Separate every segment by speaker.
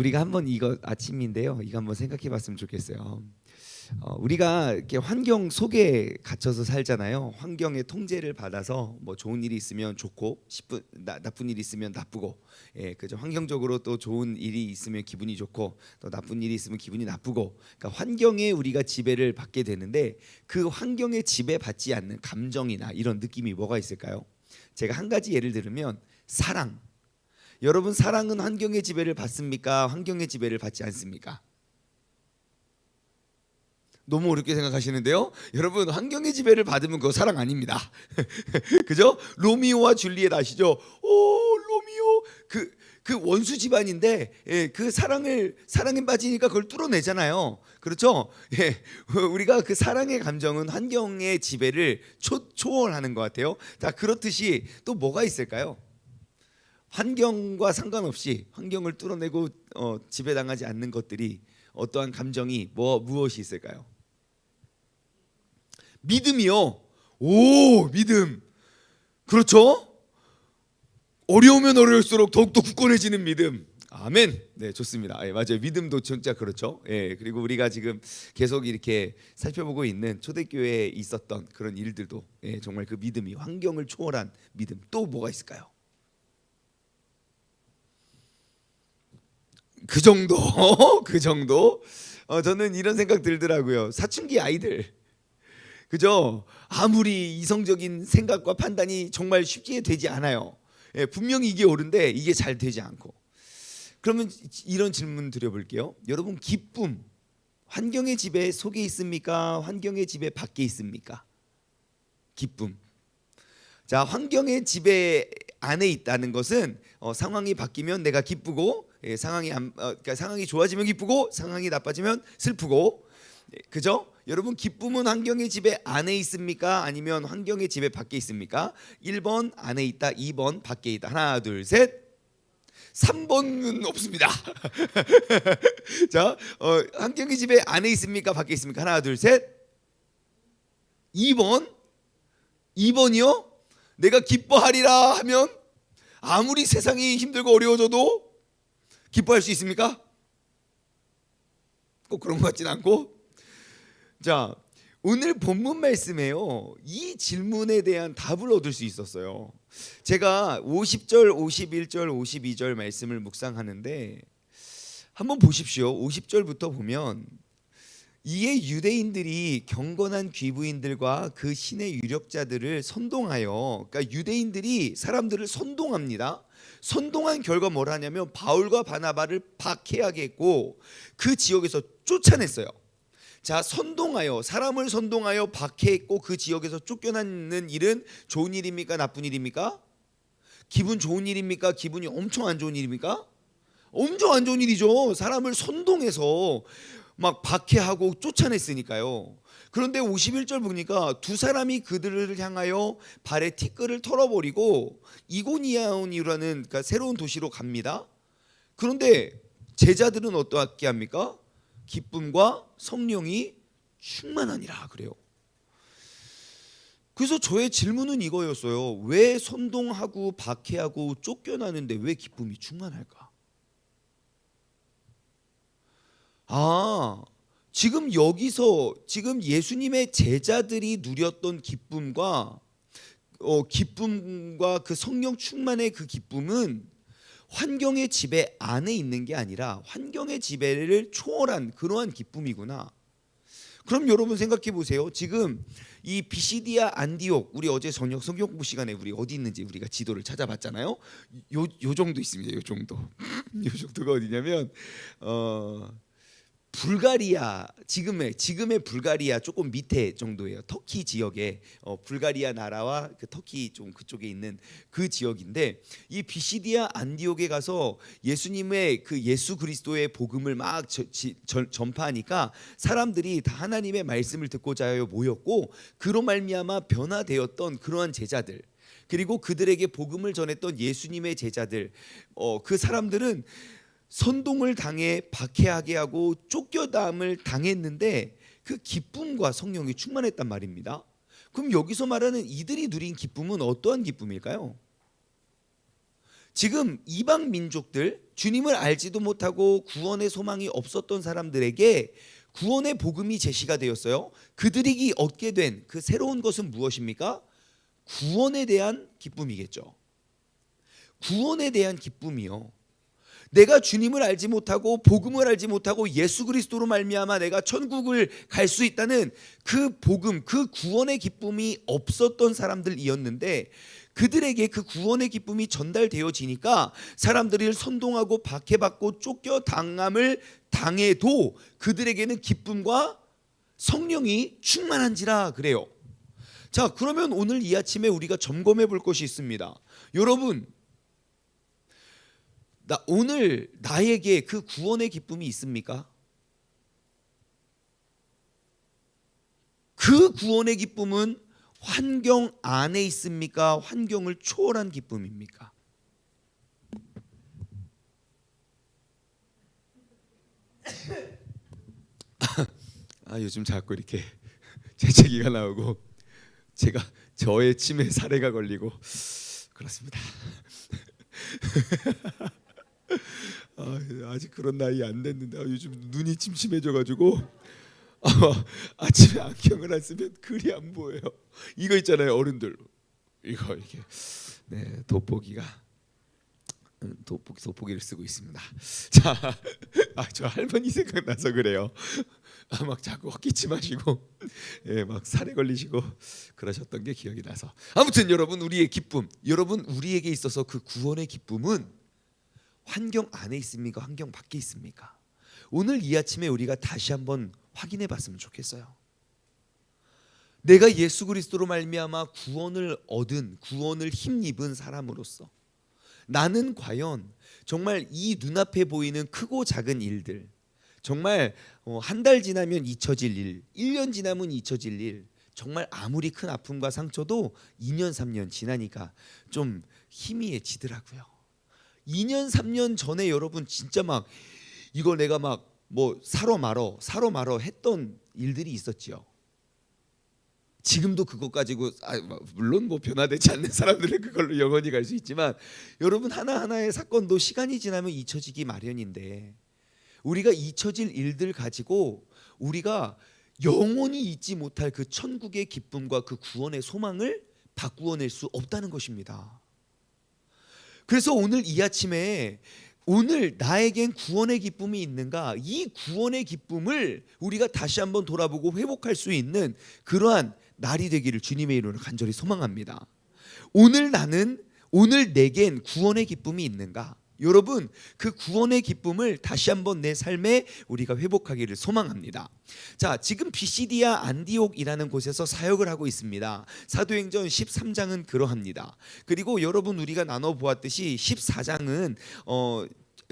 Speaker 1: 우리가 한번 이거 아침인데요. 이거 한번 생각해봤으면 좋겠어요. 어, 우리가 이렇게 환경 속에 갇혀서 살잖아요. 환경의 통제를 받아서 뭐 좋은 일이 있으면 좋고 싶은 나, 나쁜 일이 있으면 나쁘고, 예, 그죠. 환경적으로 또 좋은 일이 있으면 기분이 좋고 또 나쁜 일이 있으면 기분이 나쁘고, 그러니까 환경에 우리가 지배를 받게 되는데 그 환경에 지배받지 않는 감정이나 이런 느낌이 뭐가 있을까요? 제가 한 가지 예를 들으면 사랑. 여러분 사랑은 환경의 지배를 받습니까? 환경의 지배를 받지 않습니까? 너무 어렵게 생각하시는데요. 여러분 환경의 지배를 받으면 그거 사랑 아닙니다. 그죠? 로미오와 줄리엣 아시죠? 오 로미오 그, 그 원수 집안인데 예, 그 사랑을 사랑에 빠지니까 그걸 뚫어내잖아요. 그렇죠? 예, 우리가 그 사랑의 감정은 환경의 지배를 초, 초월하는 것 같아요. 자 그렇듯이 또 뭐가 있을까요? 환경과 상관없이 환경을 뚫어내고 어, 지배당하지 않는 것들이 어떠한 감정이 뭐 무엇이 있을까요? 믿음이요. 오 믿음. 그렇죠? 어려우면 어려울수록 더욱더 굳건해지는 믿음. 아멘. 네, 좋습니다. 예, 맞아요. 믿음도 진짜 그렇죠. 예, 그리고 우리가 지금 계속 이렇게 살펴보고 있는 초대교회에 있었던 그런 일들도 예, 정말 그 믿음이 환경을 초월한 믿음. 또 뭐가 있을까요? 그 정도, 그 정도. 어, 저는 이런 생각 들더라고요. 사춘기 아이들, 그죠? 아무리 이성적인 생각과 판단이 정말 쉽게 되지 않아요. 예, 분명히 이게 옳은데 이게 잘 되지 않고. 그러면 이런 질문 드려볼게요. 여러분 기쁨 환경의 지배 속에 있습니까? 환경의 지배 밖에 있습니까? 기쁨. 자 환경의 지배 안에 있다는 것은 어, 상황이 바뀌면 내가 기쁘고 예, 상황이 안, 어, 그러니까 상황이 좋아지면 기쁘고 상황이 나빠지면 슬프고 예, 그죠? 여러분 기쁨은 환경의 지배 안에 있습니까? 아니면 환경의 지배 밖에 있습니까? 1번 안에 있다, 2번 밖에 있다. 하나, 둘, 셋. 3번은 없습니다. 자, 어, 환경의 지배 안에 있습니까? 밖에 있습니까? 하나, 둘, 셋. 2번. 2번이요? 내가 기뻐하리라 하면 아무리 세상이 힘들고 어려워져도 기뻐할 수 있습니까? 꼭 그런 것 같진 않고. 자, 오늘 본문 말씀에요. 이 질문에 대한 답을 얻을 수 있었어요. 제가 50절, 51절, 52절 말씀을 묵상하는데 한번 보십시오. 50절부터 보면 이에 유대인들이 경건한 귀부인들과 그 신의 유력자들을 선동하여 그러니까 유대인들이 사람들을 선동합니다. 선동한 결과 뭘 하냐면 바울과 바나바를 박해하게 했고 그 지역에서 쫓아냈어요. 자, 선동하여 사람을 선동하여 박해했고 그 지역에서 쫓겨나는 일은 좋은 일입니까? 나쁜 일입니까? 기분 좋은 일입니까? 기분이 엄청 안 좋은 일입니까? 엄청 안 좋은 일이죠. 사람을 선동해서 막 박해하고 쫓아냈으니까요. 그런데 51절 보니까 두 사람이 그들을 향하여 발에 티끌을 털어버리고 이고니아온이라는 그러니까 새로운 도시로 갑니다. 그런데 제자들은 어떻게 합니까? 기쁨과 성령이 충만하니라 그래요. 그래서 저의 질문은 이거였어요. 왜 선동하고 박해하고 쫓겨나는데 왜 기쁨이 충만할까? 아, 지금 여기서 지금 예수님의 제자들이 누렸던 기쁨과 어, 기쁨과 그 성령 충만의 그 기쁨은 환경의 지배 안에 있는 게 아니라 환경의 지배를 초월한 그러한 기쁨이구나. 그럼 여러분 생각해 보세요. 지금 이 비시디아 안디옥 우리 어제 저녁 성경 공부 시간에 우리 어디 있는지 우리가 지도를 찾아봤잖아요. 요, 요 정도 있습니다. 요 정도. 요 정도가 어디냐면 어 불가리아 지금의 지금의 불가리아 조금 밑에 정도예요. 터키 지역에 어, 불가리아 나라와 그 터키 좀 그쪽에 있는 그 지역인데 이 비시디아 안디옥에 가서 예수님의 그 예수 그리스도의 복음을 막 저, 지, 전, 전파하니까 사람들이 다 하나님의 말씀을 듣고자 모였고 그로 말미암아 변화되었던 그러한 제자들 그리고 그들에게 복음을 전했던 예수님의 제자들 어, 그 사람들은 선동을 당해 박해하게 하고 쫓겨담을 당했는데 그 기쁨과 성령이 충만했단 말입니다. 그럼 여기서 말하는 이들이 누린 기쁨은 어떠한 기쁨일까요? 지금 이방 민족들 주님을 알지도 못하고 구원의 소망이 없었던 사람들에게 구원의 복음이 제시가 되었어요. 그들이 얻게 된 그 새로운 것은 무엇입니까? 구원에 대한 기쁨이겠죠. 구원에 대한 기쁨이요. 내가 주님을 알지 못하고 복음을 알지 못하고 예수 그리스도로 말미암아 내가 천국을 갈 수 있다는 그 복음, 그 구원의 기쁨이 없었던 사람들이었는데 그들에게 그 구원의 기쁨이 전달되어지니까 사람들을 선동하고 박해받고 쫓겨 당함을 당해도 그들에게는 기쁨과 성령이 충만한지라 그래요. 자, 그러면 오늘 이 아침에 우리가 점검해 볼 것이 있습니다. 여러분, 나 오늘 나에게 그 구원의 기쁨이 있습니까? 그 구원의 기쁨은 환경 안에 있습니까? 환경을 초월한 기쁨입니까? 아 요즘 자꾸 이렇게 재채기가 나오고 제가 저의 치매 사례가 걸리고 그렇습니다. 아, 아직 그런 나이 안 됐는데 아, 요즘 눈이 침침해져가지고 아, 아침에 안경을 안 쓰면 글이 안 보여요. 이거 있잖아요, 어른들. 이거 이게 네 돋보기가 음, 돋보기 돋보기를 쓰고 있습니다. 자, 아, 저 할머니 생각나서 그래요. 아, 막 자꾸 헛기침하시고, 예, 막 살에 걸리시고 그러셨던 게 기억이 나서. 아무튼 여러분 우리의 기쁨, 여러분 우리에게 있어서 그 구원의 기쁨은 환경 안에 있습니까? 환경 밖에 있습니까? 오늘 이 아침에 우리가 다시 한번 확인해 봤으면 좋겠어요. 내가 예수 그리스도로 말미암아 구원을 얻은 구원을 힘입은 사람으로서 나는 과연 정말 이 눈앞에 보이는 크고 작은 일들 정말 어, 한달 지나면 잊혀질 일, 1년 지나면 잊혀질 일 정말 아무리 큰 아픔과 상처도 2년 3년 지나니까 좀 희미해지더라고요. 2년 3년 전에 여러분 진짜 막 이거 내가 막 뭐 사러 말어 사러 말어 했던 일들이 있었지요. 지금도 그것 가지고 아, 뭐, 물론 뭐 변화되지 않는 사람들은 그걸로 영원히 갈 수 있지만 여러분 하나 하나의 사건도 시간이 지나면 잊혀지기 마련인데 우리가 잊혀질 일들 가지고 우리가 영원히 잊지 못할 그 천국의 기쁨과 그 구원의 소망을 바꾸어낼 수 없다는 것입니다. 그래서 오늘 이 아침에 오늘 나에겐 구원의 기쁨이 있는가? 이 구원의 기쁨을 우리가 다시 한번 돌아보고 회복할 수 있는 그러한 날이 되기를 주님의 이름으로 간절히 소망합니다. 오늘 나는 오늘 내겐 구원의 기쁨이 있는가? 여러분 그 구원의 기쁨을 다시 한번 내 삶에 우리가 회복하기를 소망합니다. 자, 지금 비시디아 안디옥이라는 곳에서 사역을 하고 있습니다. 사도행전 13장은 그러합니다. 그리고 여러분 우리가 나눠 보았듯이 14장은 어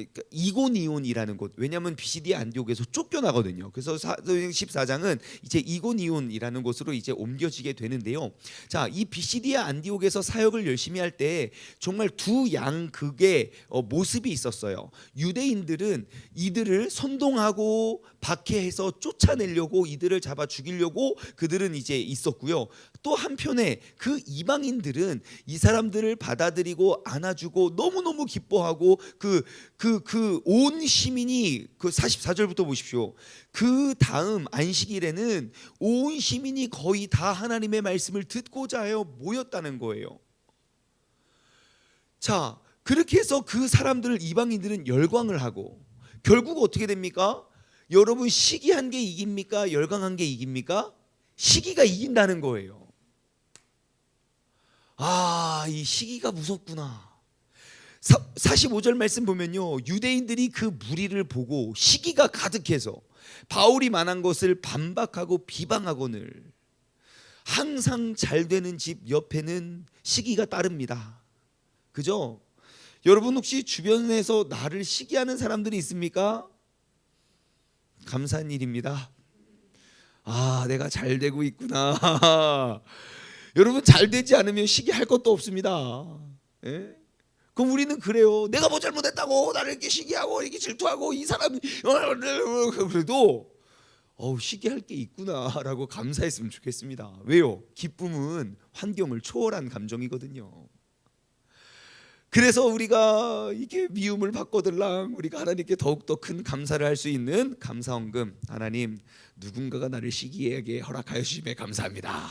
Speaker 1: 그러니까 이고니온이라는 곳 왜냐하면 비시디 안디옥에서 쫓겨나거든요. 그래서 사도행 14장은 이제 이고니온이라는 곳으로 이제 옮겨지게 되는데요. 자, 이 비시디아 안디옥에서 사역을 열심히 할 때 정말 두 양극의 어, 모습이 있었어요. 유대인들은 이들을 선동하고 박해해서 쫓아내려고 이들을 잡아 죽이려고 그들은 이제 있었고요. 또 한편에 그 이방인들은 이 사람들을 받아들이고 안아주고 너무너무 기뻐하고 그 그 그 온 시민이 그 44절부터 보십시오. 그 다음 안식일에는 온 시민이 거의 다 하나님의 말씀을 듣고자 하여 모였다는 거예요. 자, 그렇게 해서 그 사람들을 이방인들은 열광을 하고 결국 어떻게 됩니까? 여러분 시기한 게 이깁니까? 열광한 게 이깁니까? 시기가 이긴다는 거예요. 아, 이 시기가 무섭구나. 45절 말씀 보면요. 유대인들이 그 무리를 보고 시기가 가득해서 바울이 만한 것을 반박하고 비방하거늘 항상 잘 되는 집 옆에는 시기가 따릅니다. 그죠? 여러분 혹시 주변에서 나를 시기하는 사람들이 있습니까? 감사한 일입니다. 아, 내가 잘 되고 있구나. 여러분 잘 되지 않으면 시기할 것도 없습니다. 예? 그럼 우리는 그래요. 내가 뭐 잘못했다고 나를 이렇게 시기하고 이렇게 질투하고 이 사람이 그래도 어우 시기할 게 있구나라고 감사했으면 좋겠습니다. 왜요? 기쁨은 환경을 초월한 감정이거든요. 그래서 우리가 이게 미움을 받거들랑 우리가 하나님께 더욱더 큰 감사를 할 수 있는 감사원금 하나님 누군가가 나를 시기하게 허락하여 주심에 감사합니다.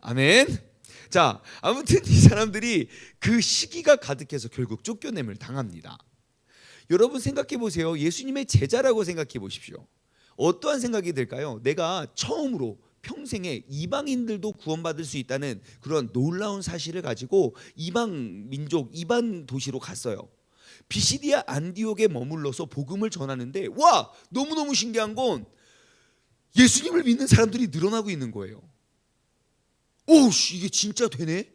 Speaker 1: 아멘. 자, 아무튼 이 사람들이 그 시기가 가득해서 결국 쫓겨냄을 당합니다. 여러분 생각해 보세요. 예수님의 제자라고 생각해 보십시오. 어떠한 생각이 들까요? 내가 처음으로 평생에 이방인들도 구원받을 수 있다는 그런 놀라운 사실을 가지고 이방 민족, 이방 도시로 갔어요. 비시디아 안디옥에 머물러서 복음을 전하는데 와 너무 너무 신기한 건 예수님을 믿는 사람들이 늘어나고 있는 거예요. 오, 씨, 이게 진짜 되네.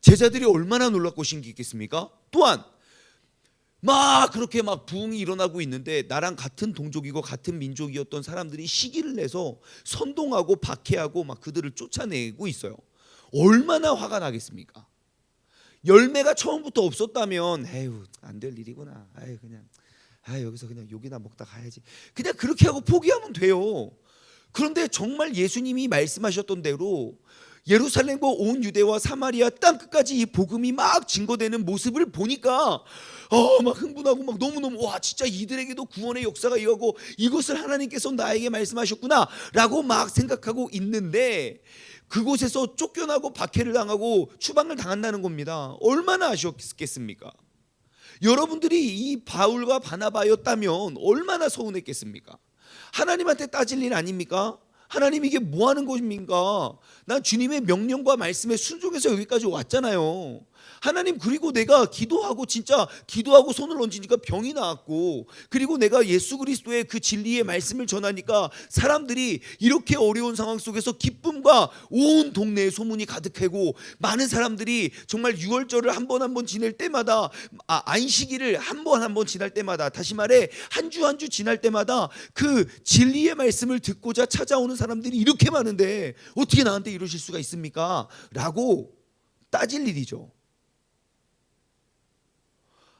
Speaker 1: 제자들이 얼마나 놀랍고 신기했겠습니까? 또한 막 그렇게 막 부흥이 일어나고 있는데 나랑 같은 동족이고 같은 민족이었던 사람들이 시기를 내서 선동하고 박해하고 막 그들을 쫓아내고 있어요. 얼마나 화가 나겠습니까? 열매가 처음부터 없었다면 에휴 안 될 일이구나. 아유 그냥 아 여기서 그냥 욕이나 먹다 가야지. 그냥 그렇게 하고 포기하면 돼요. 그런데 정말 예수님이 말씀하셨던 대로 예루살렘과 온 유대와 사마리아 땅 끝까지 이 복음이 막 증거되는 모습을 보니까 어막 흥분하고 막 너무너무 와 진짜 이들에게도 구원의 역사가 이거고 이것을 하나님께서 나에게 말씀하셨구나라고 막 생각하고 있는데 그곳에서 쫓겨나고 박해를 당하고 추방을 당한다는 겁니다. 얼마나 아쉬웠겠습니까? 여러분들이 이 바울과 바나바였다면 얼마나 서운했겠습니까? 하나님한테 따질 일 아닙니까? 하나님 이게 뭐 하는 것입니까? 난 주님의 명령과 말씀에 순종해서 여기까지 왔잖아요. 하나님 그리고 내가 기도하고 진짜 기도하고 손을 얹으니까 병이 나았고 그리고 내가 예수 그리스도의 그 진리의 말씀을 전하니까 사람들이 이렇게 어려운 상황 속에서 기쁨과 온 동네에 소문이 가득하고 많은 사람들이 정말 유월절을 한 번 한 번 지낼 때마다 아, 안식일을 한 번 한 번 지날 때마다 다시 말해 한 주 한 주 지날 때마다 그 진리의 말씀을 듣고자 찾아오는 사람들이 이렇게 많은데 어떻게 나한테 이러실 수가 있습니까? 라고 따질 일이죠.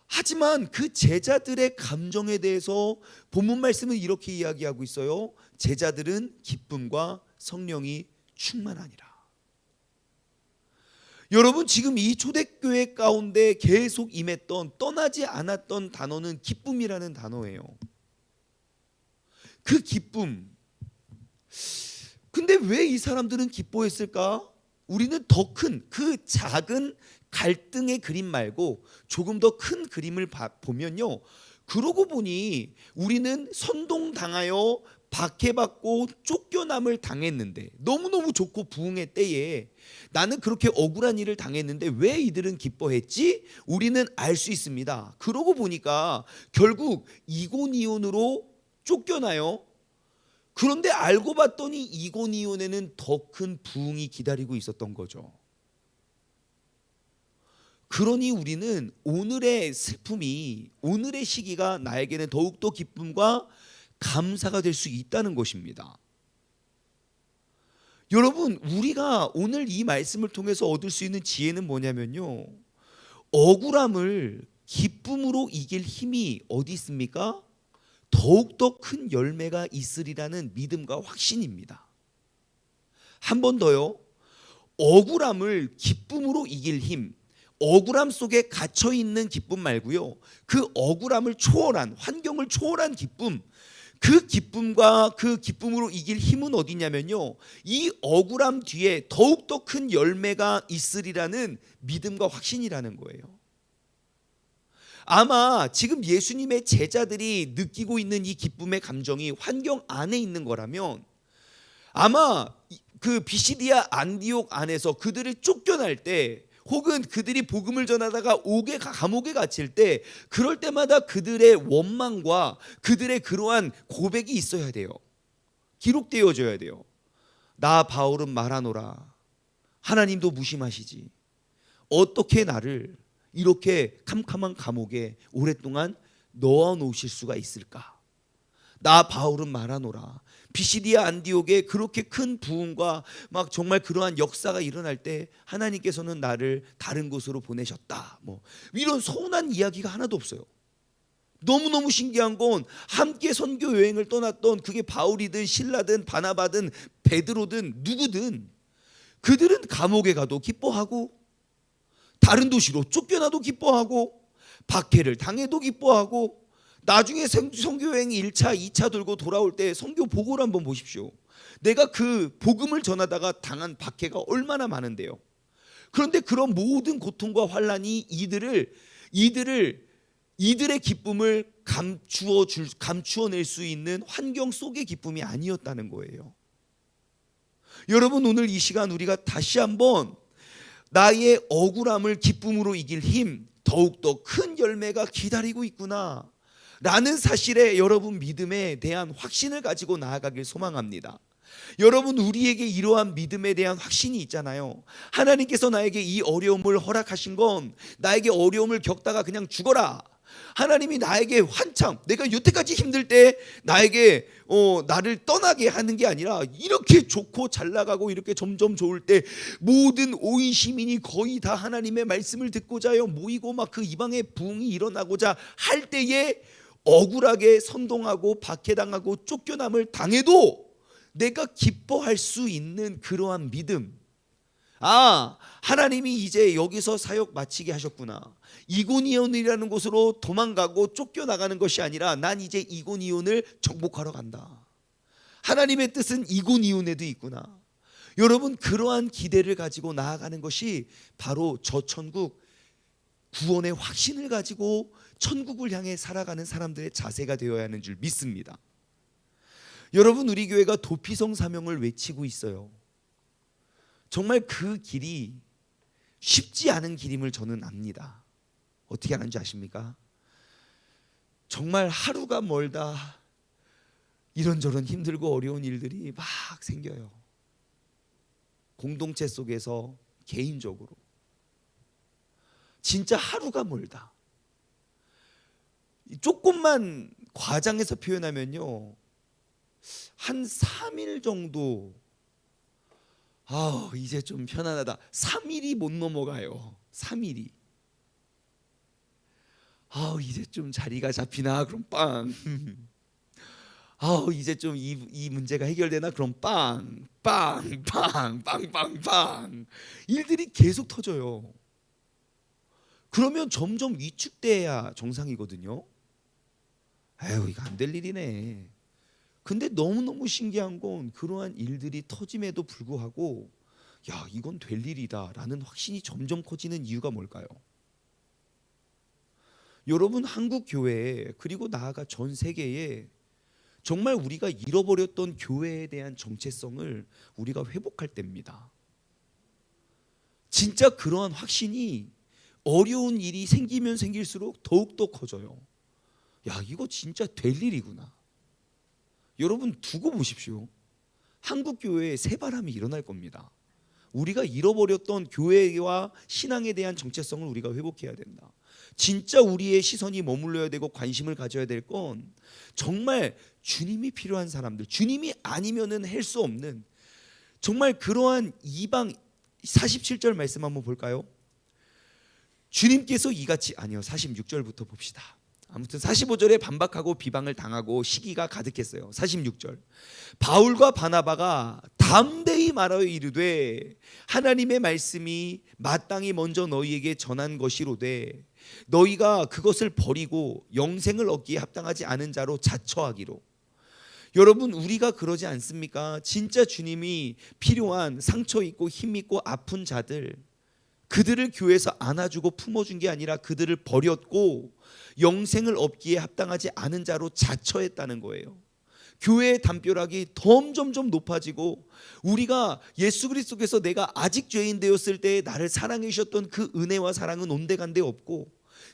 Speaker 1: 하지만 그 제자들의 감정에 대해서 본문 말씀은 이렇게 이야기하고 있어요. 제자들은 기쁨과 성령이 충만하니라. 여러분 지금 이 초대교회 가운데 계속 임했던 떠나지 않았던 단어는 기쁨이라는 단어예요. 그 기쁨. 근데 왜 이 사람들은 기뻐했을까? 우리는 더 큰 그 작은 갈등의 그림 말고 조금 더 큰 그림을 봐- 보면요. 그러고 보니 우리는 선동당하여 박해받고 쫓겨남을 당했는데 너무너무 좋고 부흥의 때에 나는 그렇게 억울한 일을 당했는데 왜 이들은 기뻐했지? 우리는 알 수 있습니다. 그러고 보니까 결국 이고니온으로 쫓겨나요. 그런데 알고 봤더니 이고니온에는 더 큰 부흥이 기다리고 있었던 거죠. 그러니 우리는 오늘의 슬픔이 오늘의 시기가 나에게는 더욱더 기쁨과 감사가 될 수 있다는 것입니다. 여러분, 우리가 오늘 이 말씀을 통해서 얻을 수 있는 지혜는 뭐냐면요. 억울함을 기쁨으로 이길 힘이 어디 있습니까? 더욱더 큰 열매가 있으리라는 믿음과 확신입니다. 한 번 더요. 억울함을 기쁨으로 이길 힘, 억울함 속에 갇혀 있는 기쁨 말고요. 그 억울함을 초월한 환경을 초월한 기쁨. 그 기쁨과 그 기쁨으로 이길 힘은 어디냐면요. 이 억울함 뒤에 더욱더 큰 열매가 있으리라는 믿음과 확신이라는 거예요. 아마 지금 예수님의 제자들이 느끼고 있는 이 기쁨의 감정이 환경 안에 있는 거라면 아마 그 비시디아 안디옥 안에서 그들을 쫓겨날 때 혹은 그들이 복음을 전하다가 옥에 감옥에 갇힐 때 그럴 때마다 그들의 원망과 그들의 그러한 고백이 있어야 돼요. 기록되어져야 돼요. 나 바울은 말하노라. 하나님도 무심하시지. 어떻게 나를 이렇게 캄캄한 감옥에 오랫동안 넣어 놓으실 수가 있을까? 나 바울은 말하노라. 비시디아 안디옥에 그렇게 큰 부흥과 막 정말 그러한 역사가 일어날 때 하나님께서는 나를 다른 곳으로 보내셨다. 뭐 이런 서운한 이야기가 하나도 없어요. 너무너무 신기한 건 함께 선교 여행을 떠났던 그게 바울이든 신라든 바나바든 베드로든 누구든 그들은 감옥에 가도 기뻐하고 다른 도시로 쫓겨나도 기뻐하고 박해를 당해도 기뻐하고 나중에 성- 선교 여행 1차, 2차 돌고 돌아올 때 선교 보고를 한번 보십시오. 내가 그 복음을 전하다가 당한 박해가 얼마나 많은데요. 그런데 그런 모든 고통과 환란이 이들을 이들을 이들의 기쁨을 감추어 줄 감추어 낼 수 있는 환경 속의 기쁨이 아니었다는 거예요. 여러분 오늘 이 시간 우리가 다시 한번 나의 억울함을 기쁨으로 이길 힘 더욱더 큰 열매가 기다리고 있구나 라는 사실에 여러분 믿음에 대한 확신을 가지고 나아가길 소망합니다. 여러분 우리에게 이러한 믿음에 대한 확신이 있잖아요. 하나님께서 나에게 이 어려움을 허락하신 건 나에게 어려움을 겪다가 그냥 죽어라. 하나님이 나에게 한참 내가 여태까지 힘들 때 나에게 어, 나를 떠나게 하는 게 아니라 이렇게 좋고 잘 나가고 이렇게 점점 좋을 때 모든 온 시민이 거의 다 하나님의 말씀을 듣고자요 모이고 막 그 이방의 부흥이 일어나고자 할 때에 억울하게 선동하고 박해당하고 쫓겨남을 당해도 내가 기뻐할 수 있는 그러한 믿음. 아, 하나님이 이제 여기서 사역 마치게 하셨구나. 이고니온이라는 곳으로 도망가고 쫓겨나가는 것이 아니라 난 이제 이고니온을 정복하러 간다. 하나님의 뜻은 이고니온에도 있구나. 여러분 그러한 기대를 가지고 나아가는 것이 바로 저 천국 구원의 확신을 가지고 천국을 향해 살아가는 사람들의 자세가 되어야 하는 줄 믿습니다. 여러분 우리 교회가 도피성 사명을 외치고 있어요. 정말 그 길이 쉽지 않은 길임을 저는 압니다. 어떻게 하는지 아십니까? 정말 하루가 멀다. 이런저런 힘들고 어려운 일들이 막 생겨요. 공동체 속에서 개인적으로 진짜 하루가 멀다. 조금만 과장해서 표현하면요. 한 3일 정도 아, 이제 좀 편안하다. 3일이 못 넘어가요. 3일이. 아, 이제 좀 자리가 잡히나? 그럼 빵. 아, 이제 좀 이 이 문제가 해결되나? 그럼 빵, 빵, 빵, 빵, 빵, 빵. 일들이 계속 터져요. 그러면 점점 위축돼야 정상이거든요. 에휴, 이거 안 될 일이네. 근데 너무너무 신기한 건 그러한 일들이 터짐에도 불구하고 야, 이건 될 일이다라는 확신이 점점 커지는 이유가 뭘까요? 여러분 한국 교회에 그리고 나아가 전 세계에 정말 우리가 잃어버렸던 교회에 대한 정체성을 우리가 회복할 때입니다. 진짜 그러한 확신이 어려운 일이 생기면 생길수록 더욱더 커져요. 야, 이거 진짜 될 일이구나. 여러분 두고 보십시오. 한국 교회에 새 바람이 일어날 겁니다. 우리가 잃어버렸던 교회와 신앙에 대한 정체성을 우리가 회복해야 된다. 진짜 우리의 시선이 머물러야 되고 관심을 가져야 될 건 정말 주님이 필요한 사람들, 주님이 아니면은 할 수 없는 정말 그러한 이방 47절 말씀 한번 볼까요? 주님께서 이같이 아니요 46절부터 봅시다. 아무튼 45절에 반박하고 비방을 당하고 시기가 가득했어요. 46절. 바울과 바나바가 담대히 말하여 이르되 하나님의 말씀이 마땅히 먼저 너희에게 전한 것이로되 너희가 그것을 버리고 영생을 얻기에 합당하지 않은 자로 자처하기로 여러분 우리가 그러지 않습니까? 진짜 주님이 필요한 상처 있고 힘 있고 아픈 자들 그들을 교회에서 안아주고 품어준 게 아니라 그들을 버렸고 영생을 얻기에 합당하지 않은 자로 자처했다는 거예요. 교회의 담벼락이 점점점 높아지고 우리가 예수 그리스도께서 내가 아직 죄인 되었을 때 나를 사랑해 주셨던 그 은혜와 사랑은 온데간데 없고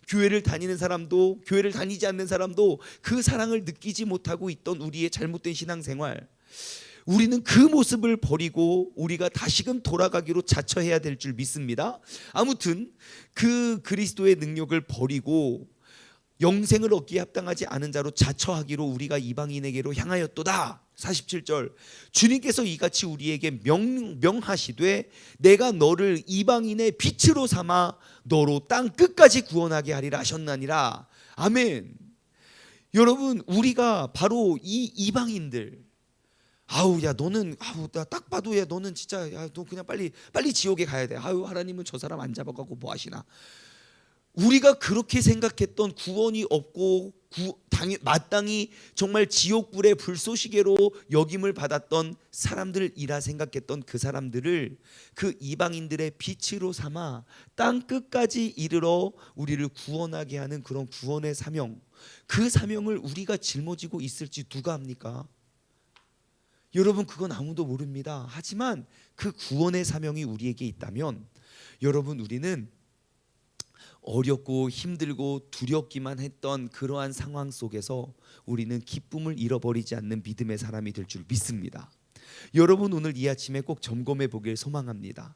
Speaker 1: 교회를 다니는 사람도 교회를 다니지 않는 사람도 그 사랑을 느끼지 못하고 있던 우리의 잘못된 신앙생활 우리는 그 모습을 버리고 우리가 다시금 돌아가기로 자처해야 될 줄 믿습니다. 아무튼 그 그리스도의 능력을 버리고 영생을 얻기에 합당하지 않은 자로 자처하기로 우리가 이방인에게로 향하였도다. 47절 주님께서 이같이 우리에게 명, 명하시되 내가 너를 이방인의 빛으로 삼아 너로 땅 끝까지 구원하게 하리라 하셨나니라. 아멘. 여러분 우리가 바로 이 이방인들 아우 야 너는 아우 나 딱 봐도 야 너는 진짜 야 너 그냥 빨리 빨리 지옥에 가야 돼. 아유 하나님은 저 사람 안 잡아가고 뭐 하시나. 우리가 그렇게 생각했던 구원이 없고 구, 당, 마땅히 정말 지옥불의 불쏘시개로 역임을 받았던 사람들이라 생각했던 그 사람들을 그 이방인들의 빛으로 삼아 땅 끝까지 이르러 우리를 구원하게 하는 그런 구원의 사명 그 사명을 우리가 짊어지고 있을지 누가 합니까? 여러분 그건 아무도 모릅니다. 하지만 그 구원의 사명이 우리에게 있다면 여러분 우리는 어렵고 힘들고 두렵기만 했던 그러한 상황 속에서 우리는 기쁨을 잃어버리지 않는 믿음의 사람이 될 줄 믿습니다. 여러분 오늘 이 아침에 꼭 점검해 보길 소망합니다.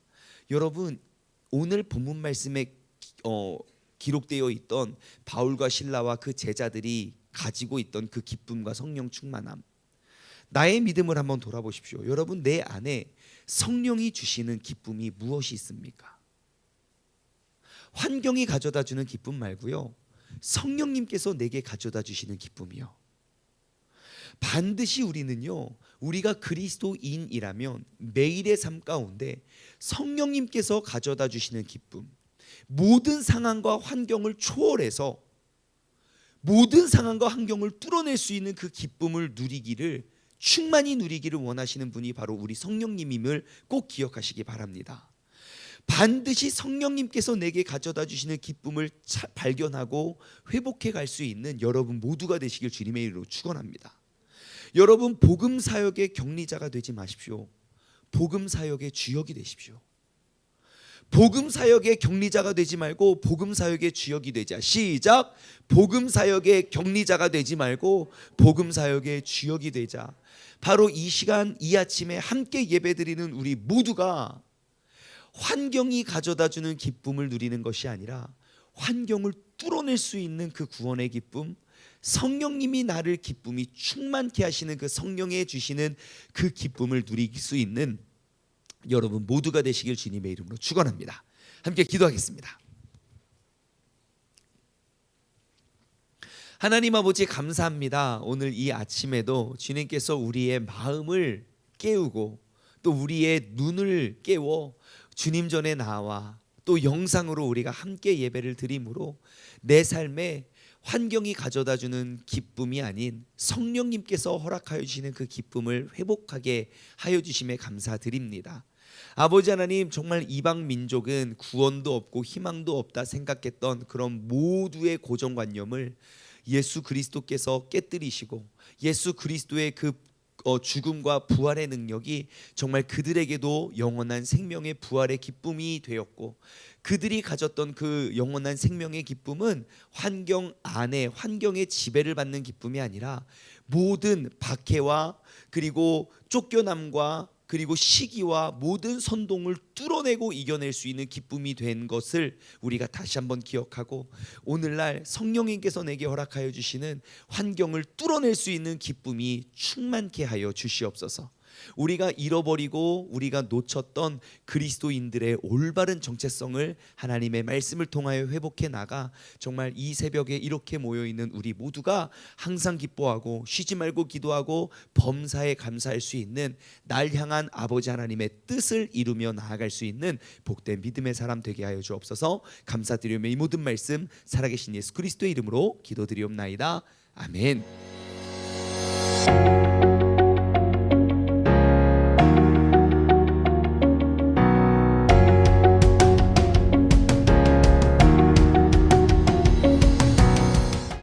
Speaker 1: 여러분 오늘 본문 말씀에 기- 어, 기록되어 있던 바울과 신라와 그 제자들이 가지고 있던 그 기쁨과 성령 충만함 나의 믿음을 한번 돌아보십시오. 여러분 내 안에 성령이 주시는 기쁨이 무엇이 있습니까? 환경이 가져다 주는 기쁨 말고요. 성령님께서 내게 가져다 주시는 기쁨이요. 반드시 우리는요. 우리가 그리스도인이라면 매일의 삶 가운데 성령님께서 가져다 주시는 기쁨 모든 상황과 환경을 초월해서 모든 상황과 환경을 뚫어낼 수 있는 그 기쁨을 누리기를 충만히 누리기를 원하시는 분이 바로 우리 성령님임을 꼭 기억하시기 바랍니다. 반드시 성령님께서 내게 가져다 주시는 기쁨을 차- 발견하고 회복해 갈 수 있는 여러분 모두가 되시길 주님의 이름으로 축원합니다. 여러분 복음 사역의 격리자가 되지 마십시오. 복음 사역의 주역이 되십시오. 복음 사역의 격리자가 되지 말고 복음 사역의 주역이 되자. 시작. 복음 사역의 격리자가 되지 말고 복음 사역의 주역이 되자. 바로 이 시간 이 아침에 함께 예배드리는 우리 모두가 환경이 가져다 주는 기쁨을 누리는 것이 아니라 환경을 뚫어낼 수 있는 그 구원의 기쁨, 성령님이 나를 기쁨이 충만케 하시는 그 성령에 주시는 그 기쁨을 누릴 수 있는 여러분 모두가 되시길 주님의 이름으로 축원합니다. 함께 기도하겠습니다. 하나님 아버지 감사합니다. 오늘 이 아침에도 주님께서 우리의 마음을 깨우고 또 우리의 눈을 깨워 주님 전에 나와 또 영상으로 우리가 함께 예배를 드림으로 내 삶에 환경이 가져다 주는 기쁨이 아닌 성령님께서 허락하여 주시는 그 기쁨을 회복하게 하여 주심에 감사드립니다. 아버지 하나님 정말 이방 민족은 구원도 없고 희망도 없다 생각했던 그런 모두의 고정관념을 예수 그리스도께서 깨뜨리시고 예수 그리스도의 그 어, 죽음과 부활의 능력이 정말 그들에게도 영원한 생명의 부활의 기쁨이 되었고 그들이 가졌던 그 영원한 생명의 기쁨은 환경 안에 환경의 지배를 받는 기쁨이 아니라 모든 박해와 그리고 쫓겨남과 그리고 시기와 모든 선동을 뚫어내고 이겨낼 수 있는 기쁨이 된 것을 우리가 다시 한번 기억하고 오늘날 성령님께서 내게 허락하여 주시는 환경을 뚫어낼 수 있는 기쁨이 충만케 하여 주시옵소서. 우리가 잃어버리고 우리가 놓쳤던 그리스도인들의 올바른 정체성을 하나님의 말씀을 통하여 회복해 나가 정말 이 새벽에 이렇게 모여 있는 우리 모두가 항상 기뻐하고 쉬지 말고 기도하고 범사에 감사할 수 있는 날 향한 아버지 하나님의 뜻을 이루며 나아갈 수 있는 복된 믿음의 사람 되게 하여 주옵소서. 감사드리며 이 모든 말씀 살아계신 예수 그리스도의 이름으로 기도드리옵나이다. 아멘.